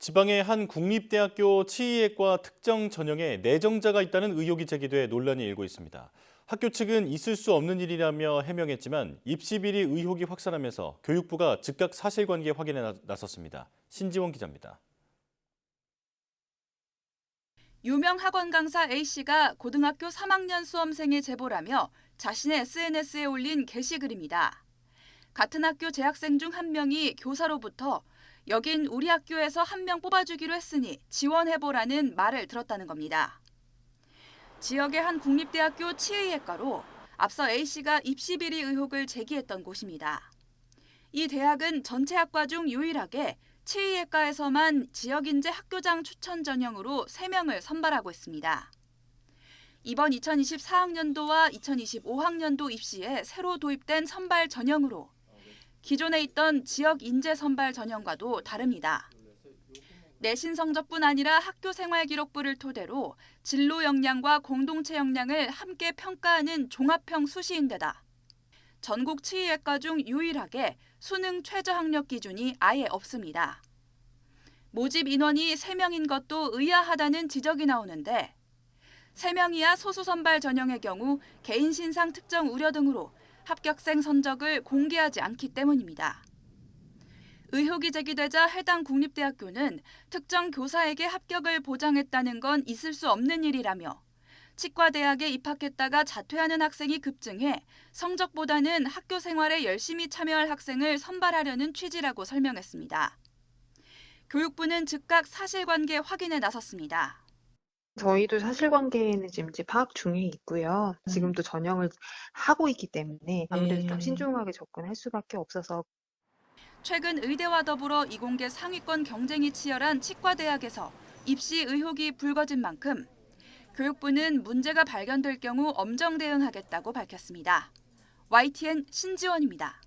지방의 한 국립대학교 치의학과 특정 전형에 내정자가 있다는 의혹이 제기돼 논란이 일고 있습니다. 학교 측은 있을 수 없는 일이라며 해명했지만 입시 비리 의혹이 확산하면서 교육부가 즉각 사실관계 확인에 나- 나섰습니다. 신지원 기자입니다. 유명 학원 강사 A씨가 고등학교 3학년 수험생의 제보라며 자신의 SNS에 올린 게시글입니다. 같은 학교 재학생 중 한 명이 교사로부터 여긴 우리 학교에서 한 명 뽑아주기로 했으니 지원해보라는 말을 들었다는 겁니다. 지역의 한 국립대학교 치의학과로 앞서 A씨가 입시 비리 의혹을 제기했던 곳입니다. 이 대학은 전체 학과 중 유일하게 치의학과에서만 지역인재 학교장 추천 전형으로 3명을 선발하고 있습니다. 이번 2024학년도와 2025학년도 입시에 새로 도입된 선발 전형으로 기존에 있던 지역 인재 선발 전형과도 다릅니다. 내신 성적뿐 아니라 학교 생활 기록부를 토대로 진로 역량과 공동체 역량을 함께 평가하는 종합형 수시인데다 전국 치의학과 중 유일하게 수능 최저 학력 기준이 아예 없습니다. 모집 인원이 3명인 것도 의아하다는 지적이 나오는데 3명 이하 소수 선발 전형의 경우 개인 신상 특정 우려 등으로 합격생 선적을 공개하지 않기 때문입니다. 의혹이 제기되자 해당 국립대학교는 특정 교사에게 합격을 보장했다는 건 있을 수 없는 일이라며 치과대학에 입학했다가 자퇴하는 학생이 급증해 성적보다는 학교 생활에 열심히 참여할 학생을 선발하려는 취지라고 설명했습니다. 교육부는 즉각 사실관계 확인에 나섰습니다. 저희도 사실관계는 지금 이제 파악 중에 있고요. 음. 지금도 전형을 하고 있기 때문에 아무래도 좀 네. 신중하게 접근할 수밖에 없어서 최근 의대와 더불어 이공계 상위권 경쟁이 치열한 치과대학에서 입시 의혹이 불거진 만큼 교육부는 문제가 발견될 경우 엄정 대응하겠다고 밝혔습니다. YTN 신지원입니다.